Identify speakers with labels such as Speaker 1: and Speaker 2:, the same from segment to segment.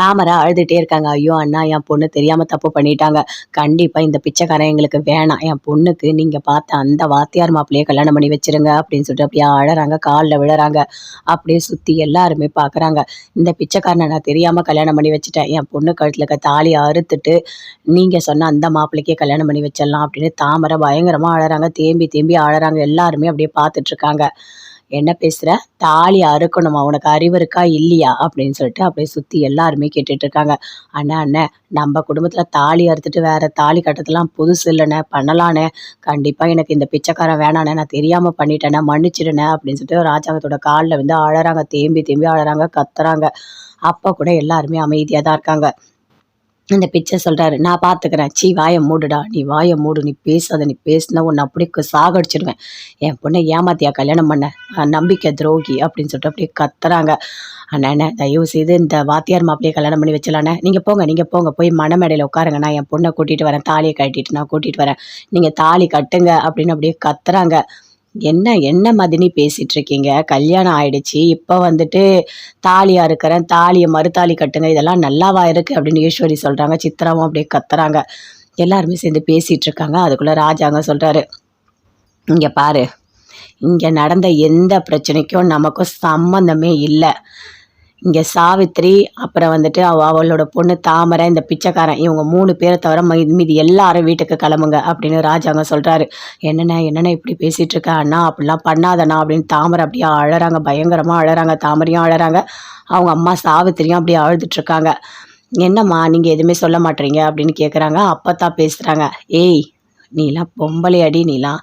Speaker 1: தாமரை அழுதுகிட்டே இருக்காங்க. ஐயோ அண்ணா என் பொண்ணு தெரியாமல் தப்பு பண்ணிட்டாங்க. கண்டிப்பாக இந்த பிச்சைக்காரன் எங்களுக்கு வேணாம். என் பொண்ணுக்கு நீங்கள் பார்த்த அந்த வாத்தியார் மாப்பிள்ளையே கல்யாணம் பண்ணி வச்சிருங்க அப்படின்னு சொல்லிட்டு அப்படியே அழறாங்க. காலில் விழுறாங்க. அப்படியே சுற்றி எல்லாருமே பார்க்குறாங்க. இந்த பிச்சைக்காரனை நான் தெரியாமல் கல்யாணம் பண்ணி வச்சுட்டேன். என் பொண்ணு கழுத்தில் இருக்க தாலியை அறுத்துட்டு நீங்கள் சொன்ன அந்த மாப்பிள்ளைக்கே கல்யாணம் பண்ணி வச்சிடலாம் அப்படின்னு தாமரை பயங்கரமாக அழறாங்க. தேம்பி தேம்பி அழறாங்க. எல்லாருமே அப்படியே பார்த்துட்டு இருக்காங்க. என்ன பேசுகிற தாலி அறுக்கணுமா? உனக்கு அறிவு இருக்கா? இல்லையா? அப்படின்னு சொல்லிட்டு அப்படியே சுற்றி எல்லாருமே கேட்டுட்டு இருக்காங்க. அண்ணா அண்ணன் நம்ம குடும்பத்தில் தாலி அறுத்துட்டு வேற தாலி கட்டத்தெல்லாம் புதுசு இல்லைண்ணே. பண்ணலாண்ணே. கண்டிப்பாக எனக்கு இந்த பிச்சைக்காரன் வேணாண்ணே. நான் தெரியாமல் பண்ணிட்டேனே மன்னிச்சிடுண்ணே. அப்படின்னு சொல்லிட்டு ராஜாங்கத்தோட காலில் வந்து அழறாங்க. தேம்பி தேம்பி அழறாங்க. கத்துறாங்க. அப்போ கூட எல்லாருமே அமைதியாக தான் இருக்காங்க. இந்த பிச்சை சொல்கிறாரு நான் பார்த்துக்கிறேன் சீ வாயை மூடுடா. நீ வாயை மூடு. நீ பேசாத. நீ பேசினா உன்னை அப்படியே சாகடிச்சிடுவேன் என் பொண்ணை ஏமாத்தியா? கல்யாணம் பண்ண. நம்பிக்கை துரோகி. அப்படின்னு சொல்லிட்டு அப்படியே கத்துறாங்க. அண்ணே தயவு செய்து இந்த வாத்தியார் மாப்பிளையே கல்யாணம் பண்ணி வச்சலாண்ணே நீங்கள் போங்க நீங்கள் போங்க. போய் மணமேடையில் உட்காருங்க. நான் என் பொண்ணை கூட்டிகிட்டு வரேன். தாலியை கட்டிட்டு நான் கூட்டிகிட்டு வரேன். நீங்கள் தாலி கட்டுங்க. அப்படின்னு அப்படியே கத்துறாங்க. என்ன என்ன மதினி பேசிட்டு இருக்கீங்க கல்யாணம் ஆயிடுச்சு இப்போ வந்துட்டு தாலியா இருக்கிறேன் தாலியை மறுதாலி கட்டுங்க இதெல்லாம் நல்லாவா இருக்கு? அப்படின்னு ஈஸ்வரி சொல்றாங்க. சித்திராவும் அப்படியே கத்துறாங்க. எல்லாருமே சேர்ந்து பேசிட்டு இருக்காங்க அதுக்குள்ள ராஜாங்க சொல்றாரு இங்க பாரு இங்க நடந்த எந்த பிரச்சனைக்கும் நமக்கும் சம்மந்தமே இல்லை. இங்கே சாவித்ரி அப்புறம் வந்துட்டு அவ அவளோட பொண்ணு தாமரை இந்த பிச்சைக்காரன் இவங்க மூணு பேரை தவிர மி- மீதி எல்லாரும் வீட்டுக்கு கிளம்புங்க அப்படின்னு ராஜாங்க சொல்கிறாரு என்னென்ன என்னென்ன இப்படி பேசிகிட்டு இருக்க? அண்ணா அப்படிலாம் பண்ணாதண்ணா அப்படின்னு தாமரை அப்படியே அழறாங்க. பயங்கரமாக அழறாங்க. தாமரையும் அழறாங்க. அவங்க அம்மா சாவித்திரியும் அப்படியே அழுதுட்ருக்காங்க என்னம்மா நீங்கள் எதுவுமே சொல்ல மாட்டீங்க அப்படின்னு கேட்குறாங்க அப்போ தான் பேசுகிறாங்க ஏய் நீலாம் பொம்பளை அடி நீலாம்.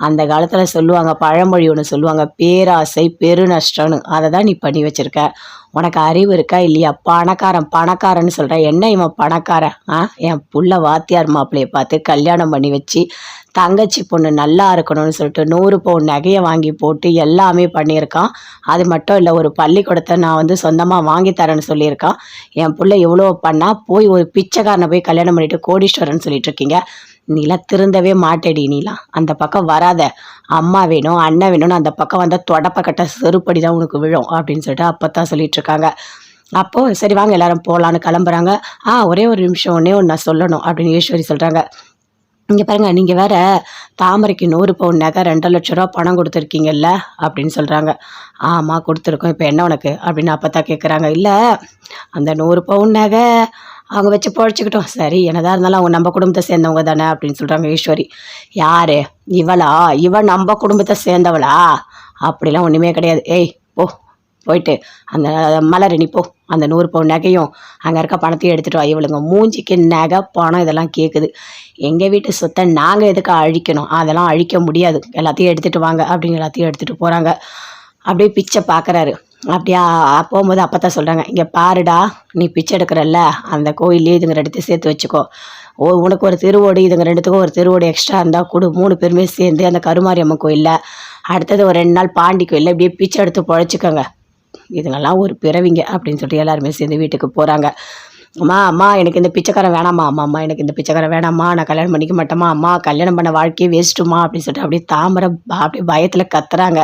Speaker 1: அந்த காலத்தில் சொல்லுவாங்க பழமொழி ஒன்று சொல்லுவாங்க பேராசை பெருநஷ்டம்னு. அதை தான் நீ பண்ணி வச்சுருக்க. உனக்கு அறிவு இருக்கா இல்லையா? பணக்காரன் பணக்காரன்னு சொல்கிறேன் என்ன இவன் பணக்காரன்? ஆ? என் புள்ள வாத்தியார் மாப்பிள்ளையை பார்த்து கல்யாணம் பண்ணி வச்சு தங்கச்சி பொண்ணு நல்லா இருக்கணும்னு சொல்லிட்டு நூறு பவுன் நகையை வாங்கி போட்டு எல்லாமே பண்ணியிருக்கான். அது மட்டும் இல்லை ஒரு பள்ளிக்கூடத்தை நான் வந்து சொந்தமாக வாங்கி தரேன்னு சொல்லியிருக்கான். என் புள்ள எவ்வளோ பண்ணால் போய் ஒரு பிச்சைக்காரனை போய் கல்யாணம் பண்ணிவிட்டு கோடீஸ்வரன் சொல்லிட்டு இருக்கீங்க. நீலாம் திருந்தவே மாட்டேடி நீலாம் அந்த பக்கம் வராத. அம்மா வேணும் அண்ணன் வேணும்னு அந்த பக்கம் வந்தால் தொடப்பக்கட்ட செருப்படி தான் உனக்கு விழும் அப்படின்னு சொல்லிட்டு அப்போ தான் சொல்லிட்டு இருக்காங்க. அப்போது சரி வாங்க எல்லாரும் போகலான்னு கிளம்புறாங்க. ஆ ஒரே ஒரு நிமிஷம் ஒன்றே ஒன்று நான் சொல்லணும் அப்படின்னு ஈஸ்வரி சொல்கிறாங்க இங்கே பாருங்க நீங்கள் வேற தாமரைக்கு நூறு பவுன் நகை ரெண்டு லட்ச ரூபா பணம் கொடுத்துருக்கீங்கல்ல அப்படின்னு சொல்கிறாங்க ஆமாம் கொடுத்துருக்கோம். இப்போ என்ன உனக்கு? அப்படின்னு அப்போ தான் கேட்குறாங்க இல்லை அந்த நூறு பவுன் நகை அவங்க வச்சு பொழைச்சிக்கிட்டோம். சரி என்னதான் இருந்தாலும் அவங்க நம்ம குடும்பத்தை சேர்ந்தவங்க தானே அப்படின்னு சொல்கிறாங்க ஈஸ்வரி. யாரு? இவளா? இவள் நம்ம குடும்பத்தை சேர்ந்தவளா? அப்படிலாம் ஒன்றுமே கிடையாது. ஏய் போ போயிட்டு அந்த மலர் நீ போ. அந்த நூறு பவுன் நகையும் அங்கே இருக்க பணத்தையும் எடுத்துகிட்டு வா. இவளுங்க மூஞ்சிக்கு நகை பணம் இதெல்லாம் கேட்குது எங்கள் வீட்டு சொத்தை நாங்கள் எதுக்கு அழிக்கணும்? அதெல்லாம் அழிக்க முடியாது. எல்லாத்தையும் எடுத்துகிட்டு வாங்க அப்படின்னு எல்லாத்தையும் எடுத்துகிட்டு போகிறாங்க அப்படியே பிச்சை பார்க்குறாரு அப்படியா? போகும்போது அப்போ தான் சொல்கிறாங்க இங்கே பாருடா நீ பிச்சை எடுக்கிறல்ல அந்த கோயிலே இதுங்க ரெண்டுத்தையும் சேர்த்து வச்சுக்கோ. ஓ உனக்கு ஒரு திருவோடு இதுங்க ரெண்டுத்துக்கும் ஒரு திருவோடு எக்ஸ்ட்ரா இருந்தால் கொடு மூணு பேருமே சேர்ந்து அந்த கருமாரியம்மன் கோயிலில். அடுத்தது ஒரு ரெண்டு நாள் பாண்டி கோயிலில் இப்படியே பிச்சை எடுத்து பொழைச்சிக்கோங்க. இதுங்கெல்லாம் ஒரு பிறவிங்க அப்படின்னு சொல்லிட்டு எல்லாருமே சேர்ந்து வீட்டுக்கு போகிறாங்க அம்மா அம்மா எனக்கு இந்த பிச்சைக்காரன் வேணாம்மா அம்மா அம்மா எனக்கு இந்த பிச்சைக்காரன் வேணாம்மா நான் கல்யாணம் பண்ணிக்க மாட்டேம்மா அம்மா கல்யாணம் பண்ண வாழ்க்கையே வேஸ்ட்டுமா அப்படின்னு சொல்லிட்டு அப்படியே தாமரை அப்படியே பயத்தில் கத்துறாங்க.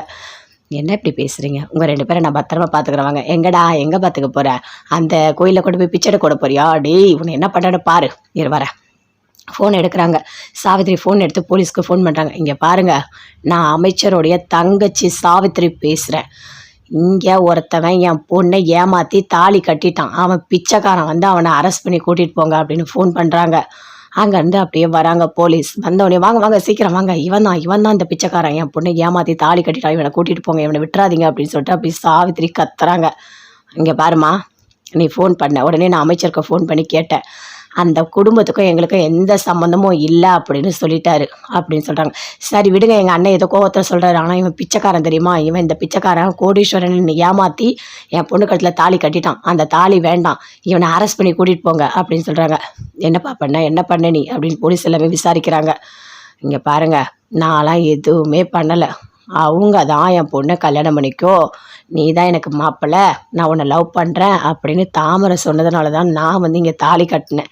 Speaker 1: என்ன இப்படி பேசுகிறீங்க உங்கள் ரெண்டு பேரை நான் பத்திரமா பார்த்துக்கிறவாங்க எங்கடா எங்கே பார்த்துக்க போகிற அந்த கோயிலில் கொண்டு போய் பிச்சை கூட போறியா? டேய் உன்னை என்ன பண்ணுறேன்னு பாரு. இரு வரேன் ஃபோன் எடுக்கிறாங்க. சாவித்ரி ஃபோன் எடுத்து போலீஸ்க்கு ஃபோன் பண்ணுறாங்க இங்கே பாருங்க நான் அமைச்சருடைய தங்கச்சி சாவித்ரி பேசுகிறேன் இங்கே ஒருத்தவன் என் பொண்ணை ஏமாற்றி தாலி கட்டிட்டான். அவன் பிச்சைக்காரன் வந்து அவனை அரெஸ்ட் பண்ணி கூட்டிகிட்டு போங்க அப்படின்னு ஃபோன் பண்ணுறாங்க அங்கேருந்து அப்படியே வராங்க போலீஸ். வந்தவொடனே வாங்க வாங்க சீக்கிரம் வாங்க. இவன் தான் இவன் தான் இந்த பிச்சைக்காரன். என் பொண்ணு ஏமாற்றி தாலி கட்டிட்டான் இவனை கூட்டிகிட்டு போங்க. இவனை விட்டுறாதீங்க அப்படின்னு சொல்லிட்டு அப்படியே சாவித்திரி கத்துறாங்க. இங்கே பாருமா நீ ஃபோன் பண்ண. உடனே நான் அமைச்சருக்கு ஃபோன் பண்ணி கேட்டேன். அந்த குடும்பத்துக்கும் எங்களுக்கும் எந்த சம்மந்தமும் இல்லை அப்படின்னு சொல்லிட்டாரு அப்படின்னு சொல்கிறாங்க சரி விடுங்க. எங்கள் அண்ணன் ஏதோ கோவத்தில் சொல்கிறாரு ஆனால் இவன் பிச்சைக்காரன் தெரியுமா? இவன் இந்த பிச்சைக்காரன் கோடீஸ்வரன் ஏமாற்றி என் பொண்ணு கழுத்தில் தாலி கட்டிட்டான். அந்த தாலி வேண்டாம். இவனை அரெஸ்ட் பண்ணி கூட்டிகிட்டு போங்க அப்படின்னு சொல்கிறாங்க என்னப்பா பண்ண? என்ன பண்ண நீ? அப்படின்னு போலீஸ் எல்லாமே விசாரிக்கிறாங்க. இங்கே பாருங்கள் நான்லாம் எதுவுமே பண்ணலை. அவங்க தான் என் பொண்ணை கல்யாணம் பண்ணிக்கோ. நீ தான் எனக்கு மாப்பிள்ளை. நான் உன்னை லவ் பண்ணுறேன் அப்படின்னு தாமரை சொன்னதுனால தான் நான் வந்து இங்கே தாலி கட்டினேன்.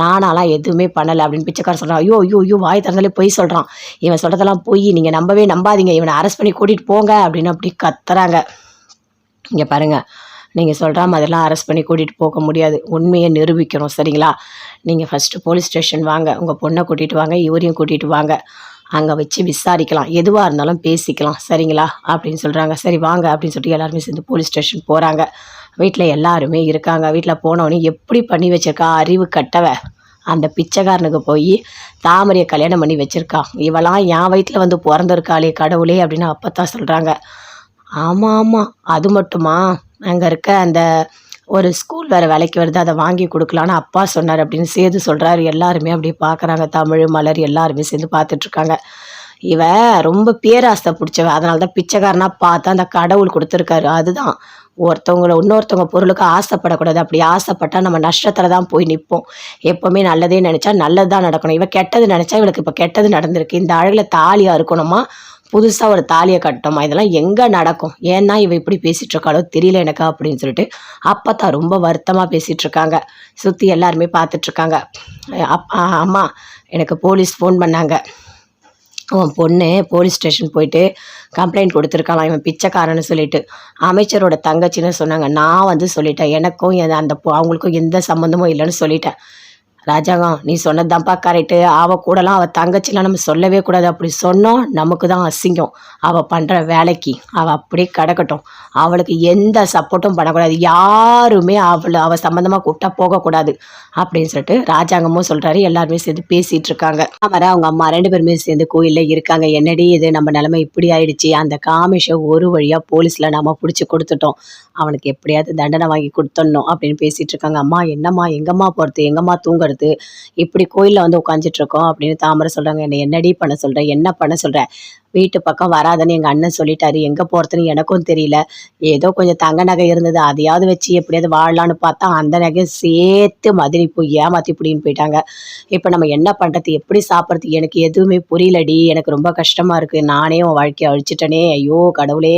Speaker 1: நானாலாம் எதுவுமே பண்ணலை அப்படின்னு பிச்சைக்காரன் சொல்கிறான் ஐயோ ஐயோ ஐயோ வாய் திறந்தாலே பொய் சொல்கிறான் இவன் சொல்கிறதெல்லாம் பொய். நீங்கள் நம்பவே நம்பாதீங்க. இவனை அரெஸ்ட் பண்ணி கூட்டிகிட்டு போங்க அப்படின்னு அப்படி கத்துறாங்க. இங்கே பாருங்க. நீங்கள் சொல்கிற மாதிரிலாம் அரெஸ்ட் பண்ணி கூட்டிகிட்டு போக முடியாது. உண்மையை நிரூபிக்கணும். சரிங்களா? நீங்கள் ஃபஸ்ட்டு போலீஸ் ஸ்டேஷன் வாங்க. உங்கள் பொண்ணை கூட்டிகிட்டு வாங்க. இவரையும் கூட்டிகிட்டு வாங்க. அங்கே வச்சு விசாரிக்கலாம். எதுவாக இருந்தாலும் பேசிக்கலாம். சரிங்களா? அப்படின்னு சொல்கிறாங்க சரி வாங்க அப்படின்னு சொல்லிட்டு எல்லாருமே சேர்ந்து போலீஸ் ஸ்டேஷன் போகிறாங்க வீட்டில் எல்லாருமே இருக்காங்க. வீட்டில் போனவொடனே எப்படி பண்ணி வச்சிருக்கா? அறிவு கட்டவ. அந்த பிச்சைக்காரனுக்கு போய் தாமரையை கல்யாணம் பண்ணி வச்சுருக்கா. இவளாம் என் வயிற்றில் வந்து பிறந்திருக்காளே கடவுளே அப்படின்னு அப்போ தான் சொல்கிறாங்க ஆமாம் ஆமாம் அது மட்டுமா? அங்கே இருக்க அந்த ஒரு ஸ்கூல் வேறு வேலைக்கு வருது அதை வாங்கி கொடுக்கலான்னு அப்பா சொன்னார் அப்படின்னு சேது சொல்கிறாரு எல்லாருமே அப்படியே பார்க்குறாங்க. தமிழ் மலர் எல்லாருமே சேர்ந்து பார்த்துட்ருக்காங்க. இவ ரொம்ப பேராசை பிடிச்சவ. அதனால தான் பிச்சைக்காரனாக பார்த்து அந்த கடவுள் கொடுத்துருக்காரு. அதுதான். ஒருத்தவங்கள இன்னொருத்தவங்க பொருளுக்கு ஆசைப்படக்கூடாது. அப்படி ஆசைப்பட்டால் நம்ம நஷ்டத்தில் தான் போய் நிற்போம் எப்போவுமே நல்லதே நினச்சா நல்லது தான் நடக்கணும். இவன் கெட்டது நினச்சா இவளுக்கு இப்போ கெட்டது நடந்திருக்கு. இந்த அழகில் தாலியாக இருக்கணுமா? புதுசாக ஒரு தாலியை கட்டணுமா இதெல்லாம் எங்கே நடக்கும்? ஏன்னா இவ இப்படி பேசிகிட்டு இருக்காளோ தெரியல எனக்கு அப்படின்னு சொல்லிட்டு அப்பா தான் ரொம்ப வருத்தமாக பேசிகிட்டு இருக்காங்க சுற்றி எல்லாருமே பார்த்துட்ருக்காங்க அப் அம்மா எனக்கு போலீஸ் ஃபோன் பண்ணாங்க. உன் பொண்ணு போலீஸ் ஸ்டேஷன் போயிட்டு கம்ப்ளைண்ட் கொடுத்துருக்கலாம் இவன் பிச்சைக்காரன்னு சொல்லிட்டு. அமைச்சரோட தங்கச்சின்னு சொன்னாங்க. நான் வந்து சொல்லிட்டேன். எனக்கும் அந்த அவங்களுக்கும் எந்த சம்மந்தமும் இல்லைன்னு சொல்லிட்டேன். ராஜாங்கம் நீ சொன்னதுதான்ப்பா கரெக்டு அவள் கூடலாம் அவள் தங்கச்சிலாம் நம்ம சொல்லவே கூடாது. அப்படி சொன்னோம் நமக்கு தான் அசிங்கம். அவள் பண்ணுற வேலைக்கு அவள் அப்படியே கிடக்கட்டும். அவளுக்கு எந்த சப்போர்ட்டும் பண்ணக்கூடாது. யாருமே அவளை அவள் சம்மந்தமாக கூப்பிட்டா போகக்கூடாது. அப்படின்னு சொல்லிட்டு ராஜாங்கமும் சொல்கிறாரு எல்லாருமே சேர்ந்து பேசிகிட்டு இருக்காங்க. அவரை அவங்க அம்மா ரெண்டு பேருமே சேர்ந்து கோயிலில் இருக்காங்க. என்னடி இது? நம்ம நிலைமை இப்படி ஆயிடுச்சு. அந்த காமிஷை ஒரு வழியாக போலீஸில் நம்ம பிடிச்சி கொடுத்துட்டோம். அவனுக்கு எப்படியாவது தண்டனை வாங்கி கொடுத்துடணும் அப்படின்னு பேசிகிட்டு இருக்காங்க. அம்மா என்னம்மா? எங்கம்மா போகிறது எங்கம்மா தூங்குறது? இப்படி கோயிலில் வந்து உட்காந்துட்டு இருக்கோம் அப்படின்னு தாமரை சொல்கிறாங்க என்னை என்னடி பண்ண சொல்கிறேன் என்ன பண்ண சொல்கிறேன் வீட்டு பக்கம் வராதுன்னு எங்கள் அண்ணன் சொல்லிட்டாரு. எங்கே போகிறதுன்னு எனக்கும் தெரியல. ஏதோ கொஞ்சம் தங்க நகை இருந்தது. அதையாவது வச்சு எப்படியாவது வாழலான்னு பார்த்தா அந்த நகையை சேர்த்து மதுரை போய் ஏமாற்றி பிடின்னு போயிட்டாங்க. இப்போ நம்ம என்ன பண்ணுறது எப்படி சாப்பிட்றது? எனக்கு எதுவுமே புரியலடி. எனக்கு ரொம்ப கஷ்டமாக இருக்குது நானே உன் வாழ்க்கையை அழிச்சிட்டனே. ஐயோ கடவுளே.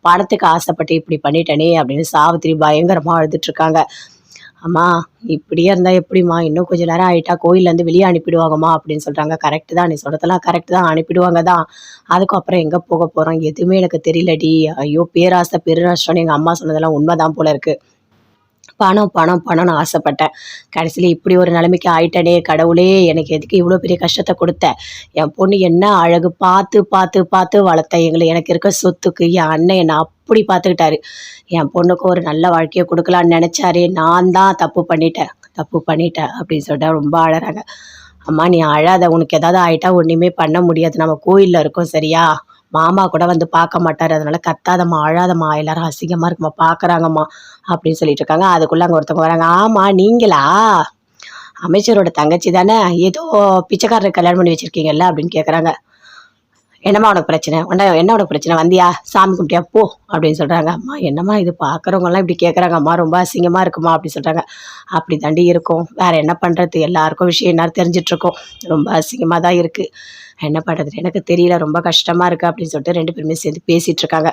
Speaker 1: பணத்துக்கு ஆசைப்பட்டு இப்படி பண்ணிட்டனே அப்படின்னு சாவித்திரி பயங்கரமாக அழுதுட்ருக்காங்க அம்மா இப்படியே இருந்தால் எப்படிம்மா? இன்னும் கொஞ்ச நேரம் ஆகிட்டா கோயிலேருந்து வெளியே அனுப்பிடுவாங்கம்மா அப்படின்னு சொல்கிறாங்க கரெக்டு தான். நீ சொல்கிறதெல்லாம் கரெக்டு தான். அனுப்பிடுவாங்க தான். அதுக்கப்புறம் எங்கே போக போகிறோம் எதுவுமே எனக்கு தெரியலடி. ஐயோ பேராசை பெருநஷ்டம்னு எங்கள் அம்மா சொன்னதெல்லாம் உண்மைதான் போல இருக்குது பணம் பணம் பணம்னு ஆசைப்பட்டேன். கடைசியில் இப்படி ஒரு நிலைமைக்கு ஆயிட்டனே கடவுளே எனக்கு எதுக்கு இவ்வளோ பெரிய கஷ்டத்தை கொடுத்த? என் பொண்ணு என்ன அழகு பார்த்து பார்த்து பார்த்து வளர்த்த. எங்களை எனக்கு இருக்க சொத்துக்கு என் அண்ணன் என்னை அப்படி பார்த்துக்கிட்டாரு. என் பொண்ணுக்கு ஒரு நல்ல வாழ்க்கையை கொடுக்கலான்னு நினச்சாரு நான் தான் தப்பு பண்ணிட்டேன். தப்பு பண்ணிட்டேன் அப்படின்னு சொல்லிட்டு ரொம்ப அழறாங்க. அம்மா நீ அழாத. உனக்கு ஏதாவது ஆயிட்டா ஒன்றுமே பண்ண முடியாது. நம்ம கோயிலில் இருக்கோம் சரியா? மாமா கூட வந்து பார்க்க மாட்டார். அதனால கத்தாதம்மா அழாதம்மா எல்லாரும் அசிங்கமாக இருக்குமா பார்க்குறாங்கம்மா அப்படின்னு சொல்லிட்டு இருக்காங்க. அதுக்குள்ளே அங்கே ஒருத்தவங்க வராங்க. ஆமாம் நீங்களா? அமைச்சரோட தங்கச்சி தானே? ஏதோ பிச்சைக்காரரை கல்யாணம் பண்ணி வச்சிருக்கீங்கல்ல அப்படின்னு கேட்குறாங்க என்னம்மா உனக்கு பிரச்சனை? உன்ன என்ன உனக்கு பிரச்சனை? வந்தியா? சாமி கும்பிட்டியா? போ அப்படின்னு சொல்கிறாங்க அம்மா என்னம்மா இது பார்க்குறவங்கலாம் இப்படி கேட்குறாங்க அம்மா ரொம்ப அசிங்கமாக இருக்குமா அப்படி சொல்கிறாங்க அப்படி தாண்டி இருக்கும். வேற என்ன பண்ணுறது எல்லாருக்கும் விஷயம் என்ன தெரிஞ்சிட்ருக்கோம் ரொம்ப அசிங்கமாக தான் இருக்குது என்ன பண்ணுறது எனக்கு தெரியல ரொம்ப கஷ்டமாக இருக்குது அப்படின்னு சொல்லிட்டு ரெண்டு பேருமே சேர்ந்து பேசிகிட்டு இருக்காங்க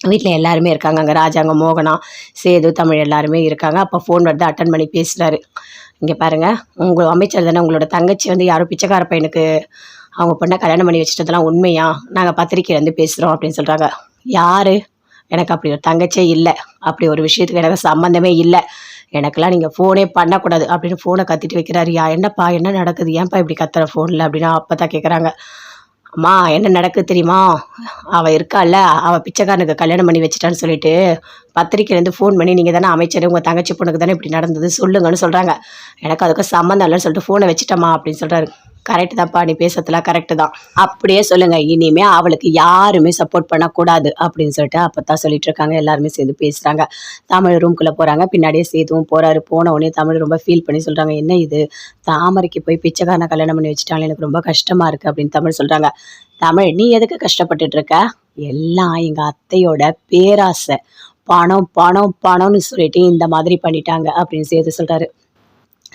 Speaker 1: வீட்டில் எல்லாருமே இருக்காங்க அங்கே. ராஜாங்க மோகனா சேது தமிழ் எல்லாருமே இருக்காங்க. அப்போ ஃபோன் வருது அட்டன் பண்ணி பேசுகிறாரு இங்கே பாருங்கள் உங்கள் அமைச்சர் தானே உங்களோட தங்கச்சி வந்து யாரோ பிச்சைக்கார பையனுக்கு அவங்க பொண்ணை கல்யாணம் பண்ணி வச்சுட்டதெல்லாம் உண்மையா? நாங்கள் பத்திரிக்கையிலேருந்து பேசுகிறோம் அப்படின்னு சொல்கிறாங்க யார்? எனக்கு அப்படி ஒரு தங்கச்சியே இல்லை. அப்படி ஒரு விஷயத்துக்கு எனக்கு சம்மந்தமே இல்லை. எனக்கெல்லாம் நீங்கள் ஃபோனே பண்ணக்கூடாது அப்படின்னு ஃபோனை கத்திட்டு வைக்கிறாரு. யா என்னப்பா என்ன நடக்குது? ஏன்ப்பா இப்படி கத்துற ஃபோனில் அப்படின்னு அப்போ தான் கேட்குறாங்க அம்மா என்ன நடக்குது தெரியுமா? அவள் இருக்கால்ல அவள் பிச்சைக்காரனுக்கு கல்யாணம் பண்ணி வச்சிட்டான்னு சொல்லிட்டு பத்திரிக்கையிலேருந்து ஃபோன் பண்ணி நீங்கள் தானே அமைச்சர் உங்கள் தங்கச்சி பொண்ணுக்கு தானே இப்படி நடந்தது? சொல்லுங்கன்னு சொல்கிறாங்க எனக்கு அதுக்கு சம்மந்தம் இல்லைன்னு சொல்லிட்டு ஃபோனை வச்சுட்டம்மா அப்படின்னு சொல்கிறாரு கரெக்ட் தான்ப்பா நீ பேசுறதுலாம் கரெக்டு தான். அப்படியே சொல்லுங்க இனிமே அவளுக்கு யாருமே சப்போர்ட் பண்ணக்கூடாது அப்படின்னு சொல்லிட்டு அப்போ தான் சொல்லிட்டு இருக்காங்க. எல்லாருமே சேர்ந்து பேசுகிறாங்க தமிழ் ரூம்குள்ளே போகிறாங்க பின்னாடியே சேதுவும் போறாரு. போன உடனே தமிழ் ரொம்ப ஃபீல் பண்ணி சொல்கிறாங்க என்ன இது? தாமரைக்கு போய் பிச்சைக்காரனை கல்யாணம் பண்ணி வச்சுட்டாங்க எனக்கு ரொம்ப கஷ்டமாக இருக்குது அப்படின்னு தமிழ் சொல்கிறாங்க தமிழ் நீ எதுக்கு கஷ்டப்பட்டுட்டு இருக்க? எல்லாம் எங்கள் அத்தையோட பேராசை. பணம் பணம் பணம்னு சொல்லிட்டு இந்த மாதிரி பண்ணிட்டாங்க அப்படின்னு சேது சொல்கிறாரு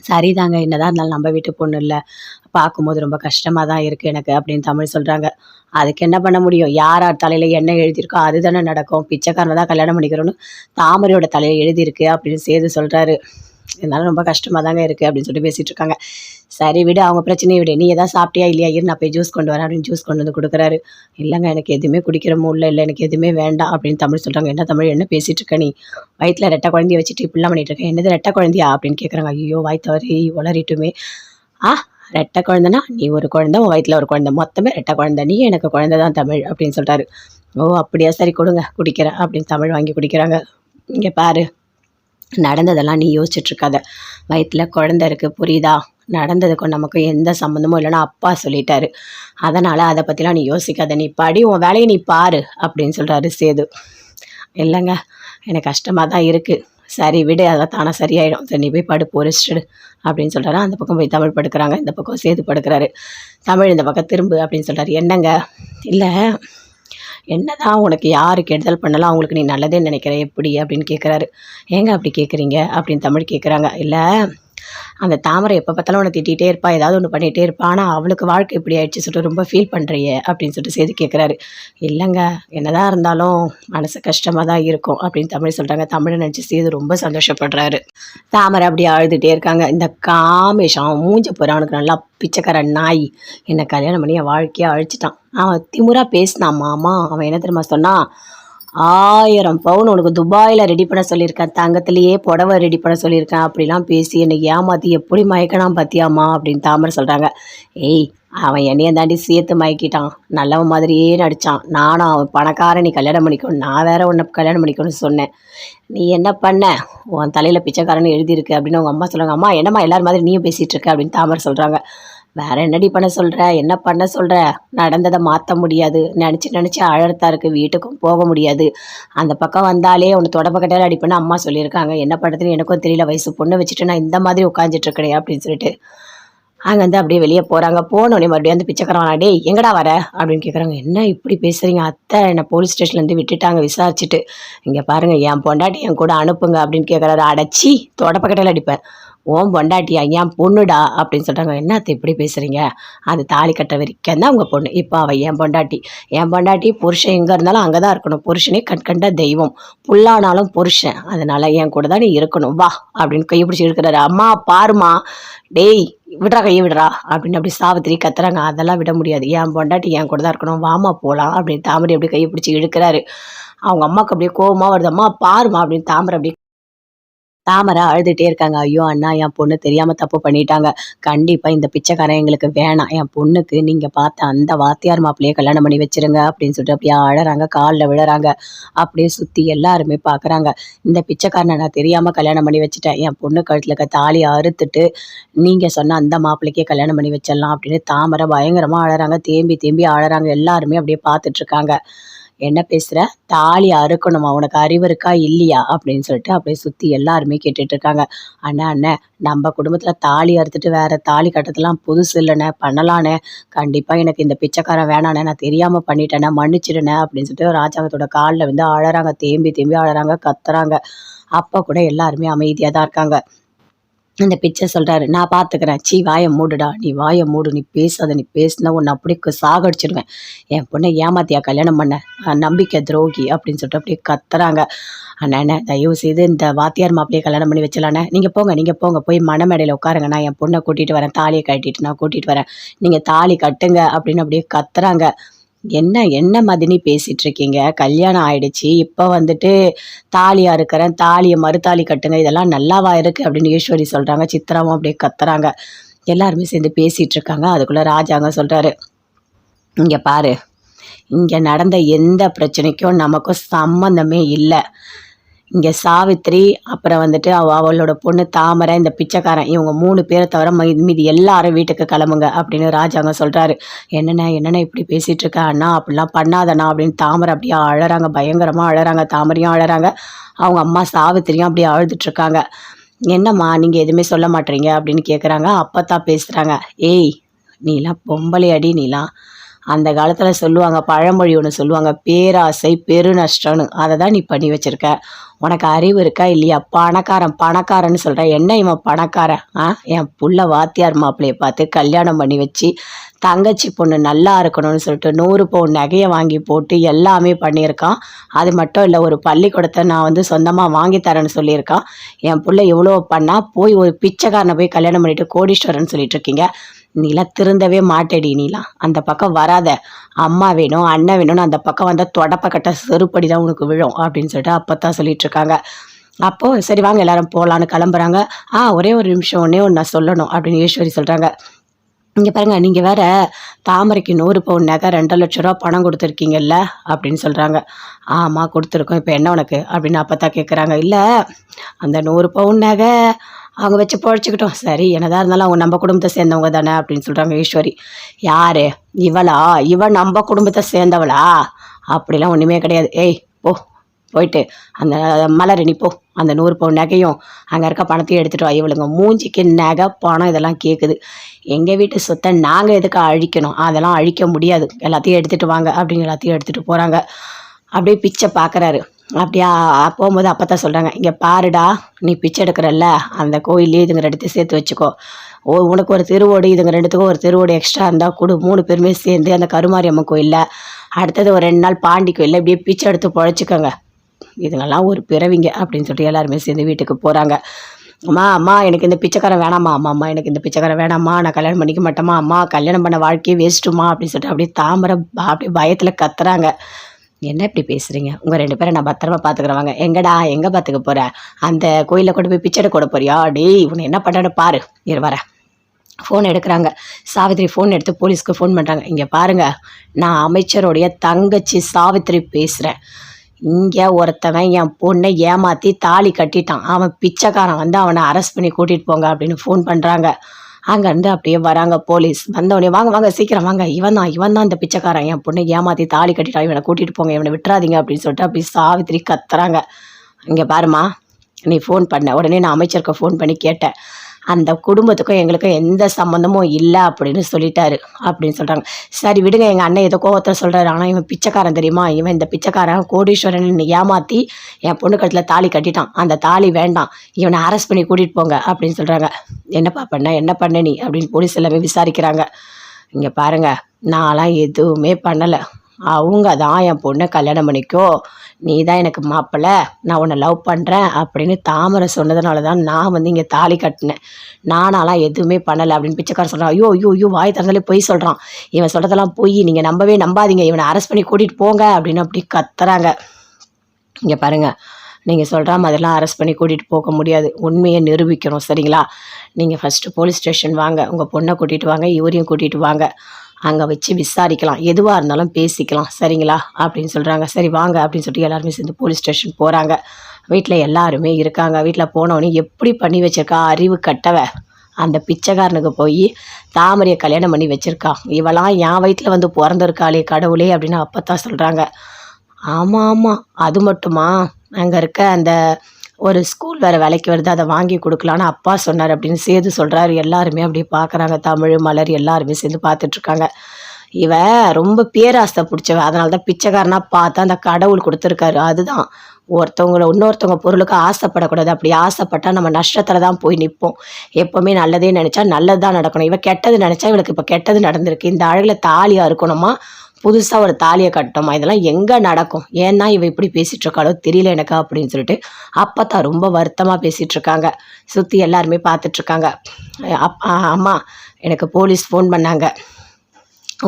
Speaker 1: சரிதாங்க என்னதான் இருந்தாலும் நம்ம வீட்டு பொண்ணு இல்லை. பார்க்கும்போது ரொம்ப கஷ்டமாக தான் இருக்குது எனக்கு அப்படின்னு தமிழ் சொல்கிறாங்க அதுக்கு என்ன பண்ண முடியும்? யார் யார் தலையில் என்ன எழுதியிருக்கோ அதுதானே நடக்கும். பிச்சைக்காரனை தான் கல்யாணம் பண்ணிக்கிறோன்னு தாமரையோட தலையில் எழுதியிருக்கு அப்படின்னு சேது சொல்கிறாரு இருந்தாலும் ரொம்ப கஷ்டமாக தாங்க இருக்குது அப்படின்னு சொல்லிட்டு பேசிகிட்டு இருக்காங்க சரி விடு அவங்க பிரச்சனையை விடு. நீ எதாவது சாப்பிட்டியா இல்லையா? இரு நான் போய் ஜூஸ் கொண்டு வரேன் அப்படின்னு ஜூஸ் கொண்டு வந்து கொடுக்குறாரு. இல்லைங்க எனக்கு எதுவுமே குடிக்கிற மூடில் இல்லை. எனக்கு எதுவுமே வேண்டாம் அப்படின்னு தமிழ் சொல்கிறாங்க என்ன தமிழ் என்ன பேசிகிட்டு இருக்க நீ? வயிற்றில் ரெட்டை குழந்தைய வச்சுட்டு இப்படிலாம் பண்ணிட்டு இருக்கேன் என்னது ரெட்டை குழந்தையா அப்படின்னு கேட்குறாங்க ஐயோ வாய் தவறி உளறிட்டுமே. ஆ ரெட்டை குழந்தைனா நீ ஒரு குழந்தை உன் வயிற்றில் ஒரு குழந்தை. மொத்தமே ரெட்டை குழந்தை. நீ எனக்கு குழந்தை தான் தமிழ் அப்படின்னு சொல்கிறாரு ஓ அப்படியா? சரி கொடுங்க. குடிக்கிறேன் அப்படின்னு தமிழ் வாங்கி குடிக்கிறாங்க. இங்கே பாரு. நடந்ததெல்லாம் நீ யோசிச்சுட்ருக்காத. வயிற்றில் குழந்த இருக்குது புரியுதா? நடந்ததுக்கும் நமக்கும் எந்த சம்மந்தமும் இல்லைன்னா அப்பா சொல்லிட்டாரு. அதனால் அதை பற்றிலாம் நீ யோசிக்காத. நீ படி உன் வேலையை நீ பாரு அப்படின்னு சொல்கிறாரு சேது. இல்லைங்க எனக்கு கஷ்டமாக தான் இருக்குது சரி விடு அதெல்லாம் தானே சரியாயிடும். சரி நீ போய் படு பொறிச்சிடு அப்படின்னு சொல்கிறாரு அந்த பக்கம் போய் தமிழ் படுக்கிறாங்க இந்த பக்கம் சேது படுக்கிறாரு. தமிழ் இந்த பக்கம் திரும்பு அப்படின்னு சொல்கிறாரு என்னங்க? இல்லை என்னதான் உனக்கு யாரு கெடுதல் பண்ணலாம் அவங்களுக்கு நீ நல்லதே நினைக்கிற? எப்படி அப்படின்னு கேட்குறாரு ஏங்க அப்படி கேட்குறீங்க அப்படின்னு தமிழ் கேட்குறாங்க இல்லை அந்த தாமரை எப்போ பார்த்தாலும் உன்னை திட்டிகிட்டே இருப்பா ஏதாவது ஒன்று பண்ணிகிட்டே இருப்பா. ஆனால் அவளுக்கு வாழ்க்கை இப்படி ஆயிடுச்சு சொல்லிட்டு ரொம்ப ஃபீல் பண்ணுறியே அப்படின்னு சொல்லிட்டு செய்து கேட்குறாரு இல்லைங்க என்னதான் இருந்தாலும் மனசு கஷ்டமாக தான் இருக்கும் அப்படின்னு தமிழ் சொல்கிறாங்க தமிழை நினச்சி சேது ரொம்ப சந்தோஷப்படுறாரு. தாமரை அப்படியே அழுதுகிட்டே இருக்காங்க. இந்த காமேஷம் மூஞ்ச போகிற அவனுக்கு நல்லா பிச்சைக்கார நாய். என்னை கல்யாணம் பண்ணி என் வாழ்க்கையை அழிச்சிட்டான். அவன் திமுறா பேசினான் மாமா. அவன் என்ன தெரியுமா சொன்னான்? ஆயிரம் பவுன் உனக்கு துபாயில் ரெடி பண்ண சொல்லியிருக்கேன். தங்கத்திலேயே புடவை ரெடி பண்ண சொல்லியிருக்கேன். அப்படிலாம் பேசி என்னை ஏமாற்றி எப்படி மயக்கணும் பத்தியாமா அப்படின்னு தாமரை சொல்கிறாங்க ஏய் அவன் என்னையை தாண்டி சேர்த்து மயக்கிட்டான். நல்லவன் மாதிரியே நடித்தான் நானும் அவன் பணக்காரன் நீ கல்யாணம் பண்ணிக்கணும் நான் வேற உன்னை கல்யாணம் பண்ணிக்கணும்னு சொன்னேன். நீ என்ன பண்ண? உன் தலையில் பிச்சைக்காரன் எழுதியிருக்கு அப்படின்னு அவங்க அம்மா சொல்கிறாங்க அம்மா என்னம்மா எல்லார் மாதிரி நீயும் பேசிகிட்டு இருக்க அப்படின்னு தாமரை சொல்கிறாங்க வேற என்னடி பண்ண சொல்கிற என்ன பண்ண சொல்கிற நடந்ததை மாற்ற முடியாது. நினச்சி நினச்சி அழறத்தா இருக்குது வீட்டுக்கும் போக முடியாது. அந்த பக்கம் வந்தாலே உன்னை தொடப்பக்கட்டையில் அடிப்பேன்னு அம்மா சொல்லியிருக்காங்க. என்ன பண்ணுறதுன்னு எனக்கும் தெரியல. வயசு பொண்ணு வச்சுட்டு நான் இந்த மாதிரி உட்காந்துட்டு அப்படின்னு சொல்லிட்டு. அங்கே வந்து அப்படியே வெளியே போகிறாங்க போனோடனே மறுபடியும் வந்து பிச்சைக்காரன் டே எங்கடா வர? அப்படின்னு கேட்குறாங்க என்ன இப்படி பேசுகிறீங்க அத்தை என்னை போலீஸ் ஸ்டேஷன்லேருந்து விட்டுட்டாங்க. விசாரிச்சுட்டு இங்கே பாருங்கள் என் பொண்டாட்டி என் கூட அனுப்புங்க. அப்படின்னு கேட்குறாரு அடைச்சி தொடப்பக்கட்டையில் அடிப்பேன். ஓம் பொண்டாட்டியா? என் பொண்ணுடா? அப்படின்னு சொல்கிறாங்க என்னத்தை இப்படி பேசுகிறீங்க அது தாலி கட்ட வரைக்கும் தான் உங்கள் பொண்ணு. இப்போ அவள் என் பொண்டாட்டி. என் பொண்டாட்டி புருஷன் எங்கே இருந்தாலும் அங்கே தான் இருக்கணும். புருஷனே கண்கண்ட தெய்வம். புல்லானாலும் புருஷன். அதனால் என் கூட தான் நீ இருக்கணும். வா. அப்படின்னு கை பிடிச்சி இருக்கிறாரு அம்மா பாருமா டேய் விடுறா கையை விடுறா. அப்படின்னு அப்படி சாவித்திரி கத்துறாங்க. அதெல்லாம் விட முடியாது. என் பொண்டாட்டி என் கூட தான் இருக்கணும். வாமா போகலாம் அப்படின்னு தாமரை அப்படி கையை பிடிச்சி இழுக்கிறாரு. அவங்க அம்மாவுக்கு அப்படியே கோவமாக வருது. அம்மா பாருமா அப்படின்னு தாமரை அப்படியே தாமரை அழுதுகிட்டே இருக்காங்க. ஐயோ அண்ணா என் பொண்ணு தெரியாமல் தப்பு பண்ணிட்டாங்க. கண்டிப்பாக இந்த பிச்சைக்காரன் எங்களுக்கு வேணாம். என் பொண்ணுக்கு நீங்கள் பார்த்த அந்த வாத்தியார் மாப்பிள்ளையே கல்யாணம் பண்ணி வச்சிருங்க அப்படின்னு சொல்லிட்டு அப்படியே அழறாங்க. காலில் விழுறாங்க. அப்படியே சுற்றி எல்லாருமே பார்க்குறாங்க இந்த பிச்சைக்காரனை நான் தெரியாமல் கல்யாணம் பண்ணி வச்சுட்டேன். என் பொண்ணு கழுத்தில் இருக்க தாலி அறுத்துட்டு நீங்கள் சொன்ன அந்த மாப்பிள்ளைக்கே கல்யாணம் பண்ணி வச்சிடலாம் அப்படின்னு தாமரை பயங்கரமாக அழறாங்க. தேம்பி தேம்பி அழறாங்க. எல்லாருமே அப்படியே பார்த்துட்ருக்காங்க என்ன பேசுகிற தாலி அறுக்கணுமா? உனக்கு அறிவு இருக்கா? இல்லையா? அப்படின்னு சொல்லிட்டு அப்படியே சுற்றி எல்லாருமே கேட்டுட்டு இருக்காங்க. அண்ணா அண்ணன் நம்ம குடும்பத்தில் தாலி அறுத்துட்டு வேற தாலி கட்டத்தெல்லாம் புதுசு இல்லைண்ணே. பண்ணலாண்ணே. கண்டிப்பாக எனக்கு இந்த பிச்சைக்காரன் வேணாண்ணே. நான் தெரியாமல் பண்ணிட்டேனே மன்னிச்சிடுண்ணே அப்படின்னு சொல்லிட்டு ராஜாங்கத்தோட காலில் வந்து அழறாங்க. தேம்பி தேம்பி அழறாங்க. கத்துறாங்க. அப்போ கூட எல்லாருமே அமைதியாக தான் இருக்காங்க. இந்த பிச்சை சொல்கிறாரு நான் பார்த்துக்கிறேன் சீ வாயை மூடுடா. நீ வாயை மூடு. நீ பேசாத. நீ பேசினா உன்னை அப்படியே சாகடிச்சிடுவேன் என் பொண்ணை ஏமாத்தியா கல்யாணம் பண்ண? நம்பிக்கை துரோகி. அப்படின்னு சொல்லிட்டு அப்படியே கத்துறாங்க. அண்ணே தயவு செய்து இந்த வாத்தியார் மாப்பிளையே கல்யாணம் பண்ணி வச்சலாண்ணே நீங்கள் போங்க நீங்கள் போங்க. போய் மணமேடையில் உட்காருங்க. நான் என் பொண்ணை கூட்டிகிட்டு வரேன். தாலியை கட்டிட்டு நான் கூட்டிகிட்டு வரேன். நீங்கள் தாலி கட்டுங்க. அப்படின்னு அப்படியே கத்துறாங்க. என்ன என்ன மதினி பேசிட்டு இருக்கீங்க கல்யாணம் ஆயிடுச்சு இப்போ வந்துட்டு தாலியாக இருக்கிறேன் தாலியை மறுதாலி கட்டுங்க இதெல்லாம் நல்லாவா இருக்கு அப்படின்னு ஈஸ்வரி சொல்றாங்க சித்திராவும் அப்படியே கத்துறாங்க. எல்லாருமே சேர்ந்து பேசிட்டு இருக்காங்க அதுக்குள்ள ராஜாங்க சொல்றாரு இங்க பாரு இங்க நடந்த எந்த பிரச்சனைக்கும் நமக்கும் சம்மந்தமே இல்லை. இங்கே சாவித்ரி அப்புறம் வந்துட்டு அவ அவளோட பொண்ணு தாமரை இந்த பிச்சைக்காரன் இவங்க மூணு பேரை தவிர மி- மீதி எல்லாரும் வீட்டுக்கு கிளம்புங்க அப்படின்னு ராஜாங்க சொல்கிறாரு என்னென்ன என்னென்ன இப்படி பேசிகிட்டு இருக்க? அண்ணா அப்படிலாம் பண்ணாதண்ணா அப்படின்னு தாமரை அப்படியே அழறாங்க பயங்கரமாக அழறாங்க தாமரையும் அழறாங்க. அவங்க அம்மா சாவித்திரியும் அப்படியே அழுதுட்ருக்காங்க என்னம்மா நீங்கள் எதுவுமே சொல்ல மாட்டீங்க? அப்படின்னு கேட்குறாங்க அப்போ தான் பேசுகிறாங்க ஏய் நீலாம் பொம்பளை அடி நீலாம் அந்த காலத்தில் சொல்லுவாங்க பழமொழி ஒன்று சொல்லுவாங்க பேராசை பெருநஷ்டம்னு. அதை தான் நீ பண்ணி வச்சுருக்க. உனக்கு அறிவு இருக்கா இல்லையா? பணக்காரன் பணக்காரன்னு சொல்கிறேன் என்ன இவன் பணக்காரன்? ஆ? என் புள்ள வாத்தியார் மாப்பிள்ளையை பார்த்து கல்யாணம் பண்ணி வச்சு தங்கச்சி பொண்ணு நல்லா இருக்கணும்னு சொல்லிட்டு நூறு பவுன் நகையை வாங்கி போட்டு எல்லாமே பண்ணியிருக்கான். அது மட்டும் இல்லை ஒரு பள்ளிக்கூடத்தை நான் வந்து சொந்தமாக வாங்கி தரேன்னு சொல்லியிருக்கான். என் புள்ள இவ்வளோ பண்ணால் போய் ஒரு பிச்சைக்காரனை போய் கல்யாணம் பண்ணிவிட்டு கோடீஸ்வரன் சொல்லிட்டு இருக்கீங்க. நீலாம் திருந்தவே மாட்டேடி நீலாம் அந்த பக்கம் வராத. அம்மா வேணும் அண்ணன் வேணும்னு அந்த பக்கம் வந்தால் தொடப்பக்கட்ட செருப்படி தான் உனக்கு விழும் அப்படின்னு சொல்லிட்டு அப்போ தான் சொல்லிட்டு இருக்காங்க. அப்போது சரி வாங்க எல்லாரும் போகலான்னு கிளம்புறாங்க. ஆ ஒரே ஒரு நிமிஷம் ஒன்றே ஒன்று நான் சொல்லணும் அப்படின்னு ஈஸ்வரி சொல்கிறாங்க இங்கே பாருங்க நீங்கள் வேற தாமரைக்கு நூறு பவுன் நகை ரெண்டு லட்ச ரூபா பணம் கொடுத்துருக்கீங்கல்ல அப்படின்னு சொல்கிறாங்க ஆமாம் கொடுத்துருக்கோம். இப்போ என்ன உனக்கு? அப்படின்னு அப்போ தான் கேட்குறாங்க இல்லை அந்த நூறு பவுன் நகை அவங்க வச்சு பொழைச்சிக்கிட்டோம். சரி என்னதான் இருந்தாலும் அவங்க நம்ம குடும்பத்தை சேர்ந்தவங்க தானே அப்படின்னு சொல்கிறாங்க ஈஸ்வரி. யார்? இவளா? இவள் நம்ம குடும்பத்தை சேர்ந்தவளா? அப்படிலாம் ஒன்றுமே கிடையாது. ஏய் போ போயிட்டு அந்த மலர் நீ போ. அந்த நூறு பவுன் நகையும் அங்கே இருக்க பணத்தையும் எடுத்துகிட்டு வா. இவளுங்க மூஞ்சிக்கு நகை பணம் இதெல்லாம் கேட்குது எங்கள் வீட்டு சொத்தை நாங்கள் எதுக்கு அழிக்கணும்? அதெல்லாம் அழிக்க முடியாது. எல்லாத்தையும் எடுத்துகிட்டு வாங்க அப்படின்னு எல்லாத்தையும் எடுத்துகிட்டு போகிறாங்க அப்படியே பிச்சை பார்க்குறாரு அப்படியே? போகும்போது அப்போ தான் சொல்கிறாங்க இங்கே பாருடா நீ பிச்சை எடுக்கிறல்ல அந்த கோயிலே இதுங்க ரெண்டுத்தையும் சேர்த்து வச்சுக்கோ. ஓ உனக்கு ஒரு திருவோடு இதுங்க ரெண்டுத்துக்கும் ஒரு திருவோடு எக்ஸ்ட்ரா இருந்தால் கொடு மூணு பேருமே சேர்ந்து அந்த கருமாரியம்மன் கோயிலில். அடுத்தது ஒரு ரெண்டு நாள் பாண்டி கோயிலில் இப்படியே பிச்சை எடுத்து பொழைச்சிக்கோங்க. இதுங்கெல்லாம் ஒரு பிறவிங்க அப்படின்னு சொல்லிட்டு எல்லாருமே சேர்ந்து வீட்டுக்கு போகிறாங்க அம்மா அம்மா எனக்கு இந்த பிச்சைக்காரன் வேணாம்மா அம்மா அம்மா எனக்கு இந்த பிச்சைக்காரன் வேணாம்மா நான் கல்யாணம் பண்ணிக்க மாட்டேம்மா அம்மா கல்யாணம் பண்ண வாழ்க்கையே வேஸ்ட்டுமா அப்படின்னு சொல்லிட்டு அப்படியே தாமரை அப்படியே பயத்தில் கத்துறாங்க. என்ன இப்படி பேசுகிறீங்க உங்கள் ரெண்டு பேரை நான் பத்திரமா பார்த்துக்கிறவாங்க எங்கடா எங்கே பார்த்துக்க போகிற அந்த கோயிலில் கொண்டு போய் பிச்சை கூட போறியா? டேய் உன்னை என்ன பண்ணுறேன்னு பாரு. இரு வரேன் ஃபோன் எடுக்கிறாங்க. சாவித்திரி ஃபோன் எடுத்து போலீஸ்க்கு ஃபோன் பண்ணுறாங்க இங்கே பாருங்க நான் அமைச்சருடைய தங்கச்சி சாவித்திரி பேசுகிறேன் இங்கே ஒருத்தவன் என் பொண்ணை ஏமாற்றி தாலி கட்டிட்டான். அவன் பிச்சைக்காரன் வந்து அவனை அரெஸ்ட் பண்ணி கூட்டிகிட்டு போங்க அப்படின்னு ஃபோன் பண்ணுறாங்க அங்கேருந்து அப்படியே வராங்க போலீஸ். வந்தவொடனே வாங்க வாங்க சீக்கிரம் வாங்க. இவன் தான் இவன் தான் இந்த பிச்சைக்காரன். என் பொண்ணை ஏமாற்றி தாலி கட்டிட்டான். இவனை கூட்டிகிட்டு போங்க. இவனை விட்டுறாதீங்க அப்படின்னு சொல்லிட்டு அப்படி சாவித்திரி கத்துறாங்க. இங்கே பாருமா நீ ஃபோன் பண்ண. உடனே நான் அமைச்சருக்கு ஃபோன் பண்ணி கேட்டேன். அந்த குடும்பத்துக்கும் எங்களுக்கும் எந்த சம்மந்தமும் இல்லை அப்படின்னு சொல்லிட்டாரு அப்படின்னு சொல்கிறாங்க சரி விடுங்க எங்கள் அண்ணன் ஏதோ கோவத்தில் சொல்கிறாரு ஆனால் இவன் பிச்சைக்காரன் தெரியுமா? இவன் இந்த பிச்சைக்காரன் கோடீஸ்வரன் ஏமாற்றி என் பொண்ணு கழுத்தில் தாலி கட்டிட்டான். அந்த தாலி வேண்டாம். இவனை அரெஸ்ட் பண்ணி கூட்டிகிட்டு போங்க அப்படின்னு சொல்கிறாங்க என்னப்பா பண்ண? என்ன பண்ண நீ? அப்படின்னு போலீஸ் எல்லாமே விசாரிக்கிறாங்க. இங்கே பாருங்க நான்லாம் எதுவுமே பண்ணலை. அவங்க தான் என் பொண்ணை கல்யாணம் பண்ணிக்கோ. நீ தான் எனக்கு மாப்பிள்ளை நான் உன்னை லவ் பண்ணுறேன் அப்படின்னு தாமரை சொன்னதுனால தான் நான் வந்து இங்கே தாலி கட்டினேன். நானாலாம் எதுவுமே பண்ணலை அப்படின்னு பிச்சைக்காரன் சொல்கிறான் ஐயோ ஐயோ ஐயோ வாய் திறந்தாலே பொய் சொல்கிறான் இவன் சொல்கிறதெல்லாம் போய் நீங்கள் நம்பவே நம்பாதீங்க. இவனை அரெஸ்ட் பண்ணி கூட்டிகிட்டு போங்க அப்படின்னு அப்படி கத்துறாங்க. இங்கே பாருங்க நீங்கள் சொல்கிற மாதிரிலாம் அரெஸ்ட் பண்ணி கூட்டிகிட்டு போக முடியாது. உண்மையை நிரூபிக்கணும் சரிங்களா? நீங்கள் ஃபஸ்ட்டு போலீஸ் ஸ்டேஷன் வாங்க. உங்கள் பொண்ணை கூட்டிகிட்டு வாங்க இவரையும் கூட்டிகிட்டு வாங்க. அங்கே வச்சு விசாரிக்கலாம். எதுவாக இருந்தாலும் பேசிக்கலாம். சரிங்களா? அப்படின்னு சொல்கிறாங்க சரி வாங்க அப்படின்னு சொல்லிட்டு எல்லாருமே சேர்ந்து போலீஸ் ஸ்டேஷன் போகிறாங்க வீட்டில் எல்லாருமே இருக்காங்க. வீட்டில் போனவொடனே எப்படி பண்ணி வச்சிருக்கா? அறிவு கட்டவ. அந்த பிச்சைக்காரனுக்கு போய் தாமரையை கல்யாணம் பண்ணி வச்சிருக்கா. இவளாம் என் வயிற்றில் வந்து பிறந்திருக்காளே கடவுளே அப்படின்னு அப்போ தான் சொல்கிறாங்க ஆமாம் ஆமாம் அது மட்டுமா? அங்கே இருக்க அந்த ஒரு ஸ்கூல் வேறு வேலைக்கு வருது அதை வாங்கி கொடுக்கலான்னு அப்பா சொன்னார் அப்படின்னு சேது சொல்கிறாரு எல்லாருமே அப்படி பார்க்குறாங்க. தமிழ் மலர் எல்லாருமே சேர்ந்து பார்த்துட்ருக்காங்க இவ ரொம்ப பேராசை பிடிச்சவ. அதனால தான் பிச்சைக்காரனாக பார்த்தா அந்த கடவுள் கொடுத்துருக்காரு. அதுதான். ஒருத்தவங்கள இன்னொருத்தவங்க பொருளுக்கு ஆசைப்படக்கூடாது. அப்படி ஆசைப்பட்டால் நம்ம நஷ்டத்தில் தான் போய் நிற்போம் எப்போவுமே நல்லதே நினச்சா நல்லது தான் நடக்கணும். இவன் கெட்டது நினச்சா இவளுக்கு இப்போ கெட்டது நடந்திருக்கு. இந்த அழகில் தாலியாக இருக்கணுமா? புதுசாக ஒரு தாலியை கட்டணுமா இதெல்லாம் எங்கே நடக்கும்? ஏன்னா இவ இப்படி பேசிகிட்டு இருக்காளோ தெரியல எனக்கு அப்படின்னு சொல்லிட்டு அப்பா தான் ரொம்ப வருத்தமாக பேசிகிட்டு இருக்காங்க சுற்றி எல்லாருமே பார்த்துட்ருக்காங்க அப் அம்மா எனக்கு போலீஸ் ஃபோன் பண்ணாங்க.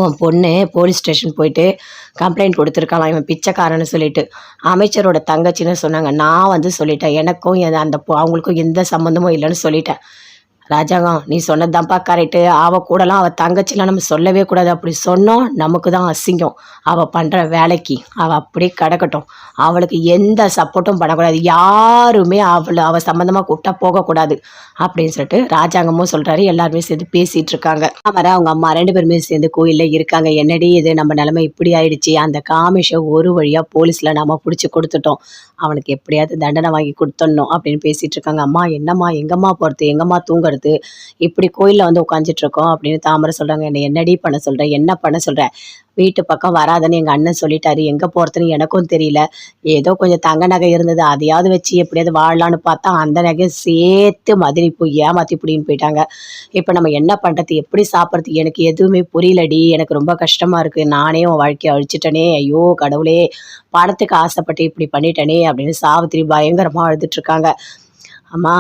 Speaker 1: உன் பொண்ணு போலீஸ் ஸ்டேஷன் போயிட்டு கம்ப்ளைண்ட் கொடுத்துருக்கலாம் இவன் பிச்சைக்காரன்னு சொல்லிட்டு அமைச்சரோட தங்கச்சின்னு சொன்னாங்க. நான் வந்து சொல்லிட்டேன். எனக்கும் அந்த அவங்களுக்கும் எந்த சம்மந்தமும் இல்லைன்னு சொல்லிட்டேன். ராஜாங்கம் நீ சொன்னதுதான்ப்பா கரெக்டு அவள் கூடலாம் அவள் தங்கச்சிலாம் நம்ம சொல்லவே கூடாது. அப்படி சொன்னோம் நமக்கு தான் அசிங்கம். அவள் பண்ணுற வேலைக்கு அவள் அப்படியே கிடக்கட்டும். அவளுக்கு எந்த சப்போர்ட்டும் பண்ணக்கூடாது. யாருமே அவளை அவள் சம்மந்தமாக கூப்பிட்டா போகக்கூடாது. அப்படின்னு சொல்லிட்டு ராஜாங்கமும் சொல்கிறாரு எல்லாருமே சேர்ந்து பேசிகிட்டு இருக்காங்க அவரை அவங்க அம்மா ரெண்டு பேருமே சேர்ந்து கோயிலில் இருக்காங்க. என்னடி இது? நம்ம நிலைமை இப்படி ஆயிடுச்சு. அந்த காமிஷை ஒரு வழியாக போலீஸில் நம்ம பிடிச்சி கொடுத்துட்டோம். அவனுக்கு எப்படியாவது தண்டனை வாங்கி கொடுத்துடணும் அப்படின்னு பேசிகிட்டு இருக்காங்க அம்மா என்னம்மா எங்கம்மா போகிறது எங்கம்மா தூங்குறது? இப்படி கோயிலில் வந்து உட்காந்துட்டு இருக்கோம். அப்படின்னு தாமரை சொல்கிறாங்க என்னை என்னடி பண்ண சொல்கிற என்ன பண்ண சொல்கிற வீட்டு பக்கம் வராதுன்னு எங்கள் அண்ணன் சொல்லிட்டாரு. எங்கே போகிறதுன்னு எனக்கும் தெரியல. ஏதோ கொஞ்சம் தங்க நகை இருந்தது. அதையாவது வச்சு எப்படியாவது வாழலான்னு பார்த்தா அந்த நகையை சேர்த்து மதுரை போய் ஏமாற்றி பிடின்னு போயிட்டாங்க. இப்போ நம்ம என்ன பண்ணுறது எப்படி சாப்பிட்றது? எனக்கு எதுவுமே புரியலடி. எனக்கு ரொம்ப கஷ்டமாக இருக்குது நானே உன் வாழ்க்கையை அழிச்சிட்டனே. ஐயோ கடவுளே. பணத்துக்கு ஆசைப்பட்டு இப்படி பண்ணிட்டனே அப்படின்னு சாவித்திரி பயங்கரமாக அழுதுட்ருக்காங்க அம்மா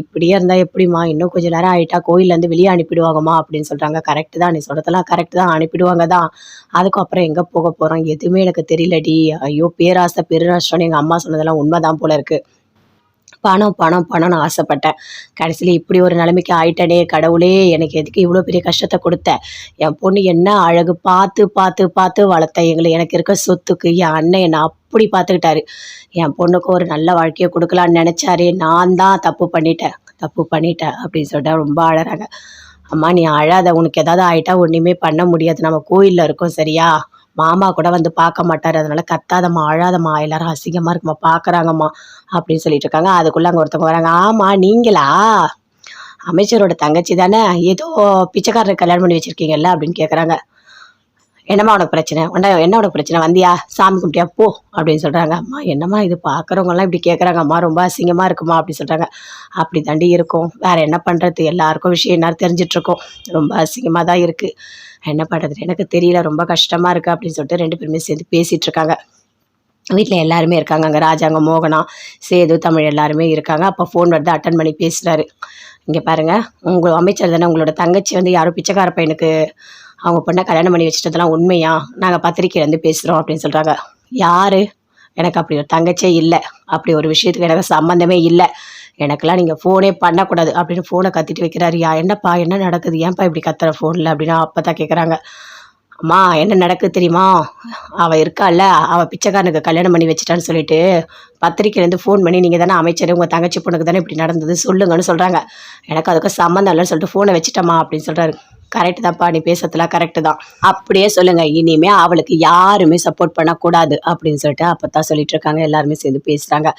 Speaker 1: இப்படியே இருந்தால் எப்படிம்மா? இன்னும் கொஞ்சம் நேரம் ஆகிட்டா கோயிலேருந்து வெளியே அனுப்பிடுவாங்கம்மா அப்படின்னு சொல்கிறாங்க கரெக்டு தான். நீ சொல்கிறதெல்லாம் கரெக்டு தான். அனுப்பிடுவாங்க தான். அதுக்கப்புறம் எங்கே போக போகிறோம் எதுவுமே எனக்கு தெரியலடி. ஐயோ பேராசை பெருநஷ்டம்னு எங்கள் அம்மா சொன்னதெல்லாம் உண்மை தான் போல இருக்குது பணம் பணம் பணம்னு ஆசைப்பட்டேன். கடைசியில் இப்படி ஒரு நிலைமைக்கு ஆயிட்டனே கடவுளே எனக்கு எதுக்கு இவ்வளோ பெரிய கஷ்டத்தை கொடுத்த? என் பொண்ணு என்ன அழகு பார்த்து பார்த்து பார்த்து வளர்த்தேன் எங்களை எனக்கு இருக்க சொத்துக்கு என் அண்ணன் என்னை அப்படி பார்த்துக்கிட்டாரு. என் பொண்ணுக்கு ஒரு நல்ல வாழ்க்கையை கொடுக்கலான்னு நினச்சாரு நான் தான் தப்பு பண்ணிட்டேன். தப்பு பண்ணிட்டேன் அப்படின்னு சொல்லிட்டு ரொம்ப அழறாங்க. அம்மா நீ அழாத உனக்கு எதாவது ஆயிட்டா ஒன்றுமே பண்ண முடியாது. நம்ம கோயிலில் இருக்கோம் சரியா? மாமா கூட வந்து பார்க்க மாட்டார். அதனால கத்தாதம்மா அழாதம்மா எல்லாரும் அசிங்கமாக இருக்குமா பார்க்குறாங்கம்மா அப்படின்னு சொல்லிட்டு இருக்காங்க. அதுக்குள்ளே அங்கே ஒருத்தவங்க வராங்க. ஆமாம் நீங்களா? அமைச்சரோட தங்கச்சி தானே? ஏதோ பிச்சைக்காரர் கல்யாணம் பண்ணி வச்சிருக்கீங்கல்ல அப்படின்னு கேட்குறாங்க என்னம்மா உனக்கு பிரச்சனை? உண்டா என்ன உனக்கு பிரச்சனை? வந்தியா? சாமி கும்பிட்டியா? போ அப்படின்னு சொல்கிறாங்க அம்மா என்னம்மா இது? பார்க்குறவங்கலாம் இப்படி கேட்குறாங்க அம்மா ரொம்ப அசிங்கமாக இருக்குமா அப்படின்னு சொல்கிறாங்க அப்படி தாண்டி இருக்கும். வேறு என்ன பண்ணுறது எல்லாருக்கும் விஷயம் என்ன தெரிஞ்சிட்ருக்கோம் ரொம்ப அசிங்கமாக தான் இருக்குது என்ன பண்ணுறது எனக்கு தெரியல ரொம்ப கஷ்டமாக இருக்குது அப்படின்னு சொல்லிட்டு ரெண்டு பேருமே சேர்ந்து பேசிகிட்டு இருக்காங்க. வீட்டில் எல்லாருமே இருக்காங்க அங்கே. ராஜாங்க மோகனா சேது தமிழ் எல்லாருமே இருக்காங்க. அப்போ ஃபோன் வருது அட்டன் பண்ணி பேசுகிறாரு இங்கே பாருங்கள் உங்கள் அமைச்சர் தானே உங்களோட தங்கச்சி வந்து யாரோ பிச்சைக்கார பையனுக்கு அவங்க பொண்ணை கல்யாணம் பண்ணி வச்சுட்டதெல்லாம் உண்மையா? நாங்கள் பத்திரிக்கையிலேருந்து பேசுகிறோம் அப்படின்னு சொல்கிறாங்க யார்? எனக்கு அப்படி ஒரு தங்கச்சியே இல்லை. அப்படி ஒரு விஷயத்துக்கு எனக்கு சம்மந்தமே இல்லை. எனக்கெல்லாம் நீங்கள் ஃபோனே பண்ணக்கூடாது அப்படின்னு ஃபோனை கத்திட்டு வைக்கிறாரு யா என்னப்பா என்ன நடக்குது? ஏன்ப்பா இப்படி கத்துற ஃபோனில் அப்படின்னு அப்போ தான் கேட்குறாங்க அம்மா என்ன நடக்குது தெரியுமா? அவள் இருக்கால்ல அவள் பிச்சைக்காரனுக்கு கல்யாணம் பண்ணி வச்சிட்டான்னு சொல்லிட்டு பத்திரிக்கையிலேருந்து ஃபோன் பண்ணி நீங்கள் தானே அமைச்சர் உங்கள் தங்கச்சி பொண்ணுக்கு தானே இப்படி நடந்தது? சொல்லுங்கன்னு சொல்கிறாங்க எனக்கு அதுக்கு சம்மந்தம் இல்லைன்னு சொல்லிட்டு ஃபோனை வச்சுட்டம்மா அப்படின்னு சொல்கிறாரு கரெக்டு தான்ப்பா நீ பேசுறதுலாம் கரெக்டு தான். அப்படியே சொல்லுங்க இனிமே அவளுக்கு யாருமே சப்போர்ட் பண்ணக்கூடாது அப்படின்னு சொல்லிட்டு அப்போ தான் சொல்லிட்டு இருக்காங்க. எல்லாருமே சேர்ந்து பேசுகிறாங்க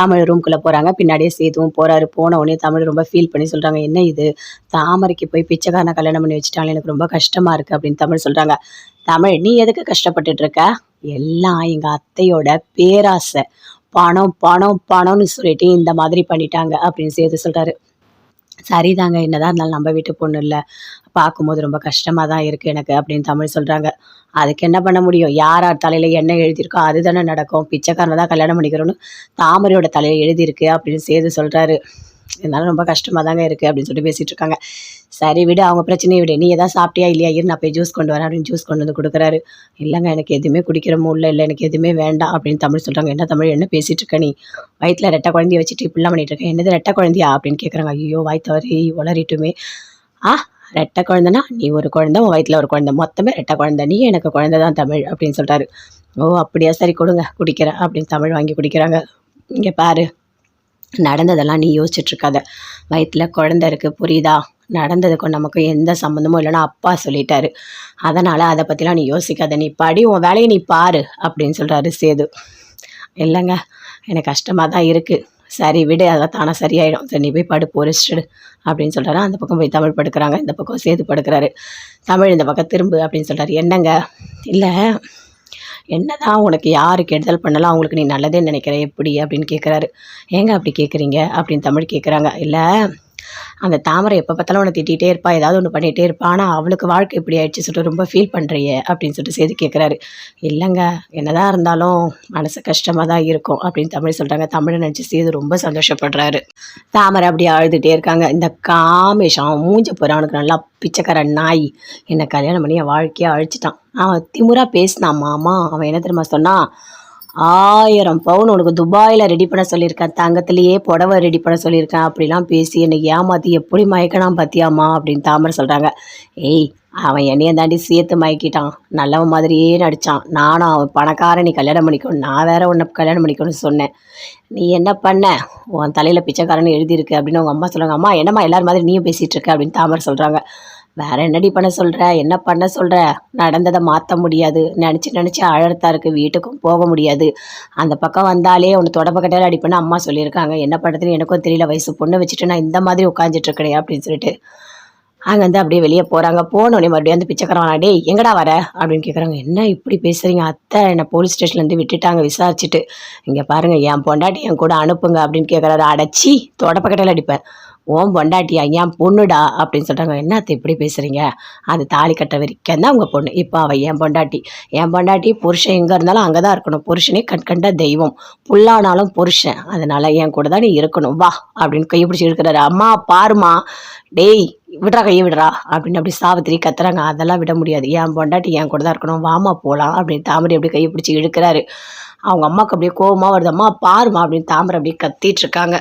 Speaker 1: தமிழ் ரூம்குள்ளே போகிறாங்க பின்னாடியே சேதுவும் போகிறாரு போன உடனே தமிழ் ரொம்ப ஃபீல் பண்ணி சொல்கிறாங்க என்ன இது? தாமரைக்கு போய் பிச்சைக்காரனை கல்யாணம் பண்ணி வச்சுட்டாங்க எனக்கு ரொம்ப கஷ்டமாக இருக்குது அப்படின்னு தமிழ் சொல்கிறாங்க தமிழ் நீ எதுக்கு கஷ்டப்பட்டுட்டு இருக்க? எல்லாம் எங்கள் அத்தையோட பேராசை. பணம் பணம் பணம்னு சொல்லிட்டு இந்த மாதிரி பண்ணிட்டாங்க அப்படின்னு சேர்த்து சொல்கிறாரு சரிதாங்க என்னதான் இருந்தாலும் நம்ம வீட்டு பொண்ணு இல்லை. பார்க்கும்போது ரொம்ப கஷ்டமாக தான் இருக்குது எனக்கு அப்படின்னு தமிழ் சொல்கிறாங்க அதுக்கு என்ன பண்ண முடியும்? யார் யார் தலையில் என்ன எழுதியிருக்கோ அதுதானே நடக்கும். பிச்சைக்காரனை தான் கல்யாணம் பண்ணிக்கிறோன்னு தாமரையோட தலையில் எழுதியிருக்கு அப்படின்னு சேது சொல்கிறாரு இருந்தாலும் ரொம்ப கஷ்டமாக தாங்க இருக்குது அப்படின்னு சொல்லிட்டு பேசிகிட்டு இருக்காங்க. சரி விடு அவங்க பிரச்சனையை விடு. நீ எதாவது சாப்பிட்டியா இல்லையா? இரு நான் போய் ஜூஸ் கொண்டு வரேன் அப்படின்னு ஜூஸ் கொண்டு வந்து கொடுக்குறாரு. இல்லைங்க எனக்கு எதுவுமே குடிக்கிற இல்லை இல்லை எனக்கு எதுவுமே வேண்டாம் அப்படின்னு தமிழ் சொல்கிறாங்க என்ன தமிழ் என்ன பேசிகிட்டு இருக்க நீ? வயிற்றில் ரெட்டை குழந்தைய வச்சுட்டு இப்படிலாம் பண்ணிட்டு இருக்கேன் என்னது ரெட்டை குழந்தையா? அப்படின்னு கேட்குறாங்க ஐயோ வாய் தவறி உளறிட்டுமே. ஆ ரெட்டை குழந்தைனா? நீ ஒரு குழந்தை உன் வயிற்றில் ஒரு குழந்தை. மொத்தமே ரெட்டை குழந்தை. நீ எனக்கு குழந்தை தான் தமிழ் அப்படின்னு சொல்கிறாரு ஓ அப்படியா? சரி கொடுங்க குடிக்கிறேன் அப்படின்னு தமிழ் வாங்கி குடிக்கிறாங்க. இங்கே பாரு. நடந்ததெல்லாம் நீ யோசிச்சுட்ருக்காத. வயிற்றில் குழந்த இருக்குது புரியுதா? நடந்ததுக்கும் நமக்கும் எந்த சம்மந்தமும் இல்லைன்னா அப்பா சொல்லிட்டாரு. அதனால் அதை பற்றிலாம் நீ யோசிக்காத. நீ படி உன் வேலையை நீ பாரு அப்படின்னு சொல்கிறாரு சேது. இல்லைங்க எனக்கு கஷ்டமாக தான் இருக்குது சரி விடு அதெல்லாம் தானே சரியாயிடும். சரி நீ போய் படு பொறிச்சிடு அப்படின்னு சொல்கிறாரு அந்த பக்கம் போய் தமிழ் படுக்கிறாங்க இந்த பக்கம் சேது படுக்கிறாரு. தமிழ் இந்த பக்கம் திரும்பு அப்படின்னு சொல்கிறாரு என்னங்க? இல்லை என்னதான் உனக்கு யார் கெடுதல் பண்ணலாம் அவங்களுக்கு நீ நல்லதே நினைக்கிற? எப்படி அப்படின்னு கேட்குறாரு ஏங்க அப்படி கேட்குறீங்க அப்படின்னு தமிழ் கேட்குறாங்க இல்லை அந்த தாமரை எப்போ பார்த்தாலும் உன்னை திட்டிகிட்டே இருப்பா ஏதாவது ஒன்று பண்ணிகிட்டே இருப்பா. ஆனால் அவளுக்கு வாழ்க்கை இப்படி ஆயிடுச்சு சொல்லிட்டு ரொம்ப ஃபீல் பண்ணுறியே அப்படின்னு சொல்லிட்டு செய்து கேட்குறாரு இல்லைங்க என்னதான் இருந்தாலும் மனசு கஷ்டமாக தான் இருக்கும் அப்படின்னு தமிழ் சொல்கிறாங்க தமிழை நினச்சி சேது ரொம்ப சந்தோஷப்படுறாரு. தாமரை அப்படியே அழுதுகிட்டே இருக்காங்க. இந்த காமேஷம் மூஞ்ச போகிற அவனுக்கு நல்லா பிச்சைக்கார நாய். என்னை கல்யாணம் பண்ணி என் வாழ்க்கையை அழிச்சிட்டான். அவன் திமுறா பேசினான் மாமா. அவன் என்ன தெரியுமா சொன்னான்? ஆயிரம் பவுன் உனக்கு துபாயில் ரெடி பண்ண சொல்லியிருக்கேன். தங்கத்திலேயே புடவை ரெடி பண்ண சொல்லியிருக்கேன். அப்படிலாம் பேசி என்னை ஏமாற்றி எப்படி மயக்கணும் பார்த்தியாம்மா அப்படின்னு தாமரை சொல்கிறாங்க ஏய் அவன் என்னையை தாண்டி சேர்த்து மயக்கிட்டான். நல்லவன் மாதிரியே நடித்தான் நானும் அவன் பணக்காரன் நீ கல்யாணம் பண்ணிக்கணும் நான் வேற உன்னை கல்யாணம் பண்ணிக்கணும்னு சொன்னேன். நீ என்ன பண்ண? உன் தலையில் பிச்சைக்காரன்னு எழுதியிருக்கு அப்படின்னு உங்கள் அம்மா சொல்கிறாங்க அம்மா என்னம்மா எல்லாரும் மாதிரி நீயும் பேசிகிட்டு இருக்க அப்படின்னு தாமரை சொல்கிறாங்க வேற என்னடி பண்ண சொல்ற? என்ன பண்ண சொல்ற? நடந்ததை மாற்ற முடியாது. நினச்சி நினச்சி அழறத்தா இருக்கு. வீட்டுக்கும் போக முடியாது. அந்த பக்கம் வந்தாலே உன்னை தொடப்பக்கட்டையில் அடிப்பேன்னு அம்மா சொல்லியிருக்காங்க. என்ன பண்ணுறதுன்னு எனக்கும் தெரியல. வயசு பொண்ணு வச்சுட்டு நான் இந்த மாதிரி உட்காந்துட்டு இருக்கிறேன் அப்படின்னு சொல்லிட்டு அங்கேருந்து அப்படியே வெளியே போகிறாங்க போனோடனே மறுபடியும் வந்து பிச்சைக்காரன் டே எங்கடா வர? அப்படின்னு கேட்குறாங்க என்ன இப்படி பேசுகிறீங்க அத்தை என்னை போலீஸ் ஸ்டேஷன்லேருந்து விட்டுட்டாங்க விசாரிச்சுட்டு. இங்கே பாருங்கள் என் பொண்டாட்டி என் கூட அனுப்புங்க அப்படின்னு கேட்குறாரு அடைச்சி தொடப்பக்கட்டையில் அடிப்பேன். ஓன் பொண்டாட்டியா? என் பொண்ணுடா? அப்படின்னு சொல்கிறாங்க என்னத்தை இப்படி பேசுகிறீங்க அது தாலி கட்ட வரைக்கும் தான் உங்கள் பொண்ணு. இப்போ அவள் என் பொண்டாட்டி. என் பொண்டாட்டி புருஷன் எங்கே இருந்தாலும் அங்கே தான் இருக்கணும். புருஷனே கண்கண்ட தெய்வம். புல்லானாலும் புருஷன். அதனால் என் கூட தான் நீ இருக்கணும். வா அப்படின்னு கை பிடிச்சி இருக்கிறாரு அம்மா பாருமா டேய் விடுறா கையை விடுறா. அப்படின்னு அப்படி சாவித்திரி கத்துறாங்க. அதெல்லாம் விட முடியாது. என் பொண்டாட்டி என் கூட தான் இருக்கணும். வாமா போகலாம் அப்படின்னு தாமரை அப்படியே கையை பிடிச்சி இழுக்கிறாரு. அவங்க அம்மாவுக்கு அப்படியே கோபமாக வருது. அம்மா பாருமா அப்படின்னு தாமரை அப்படியே கத்திட்டு இருக்காங்க.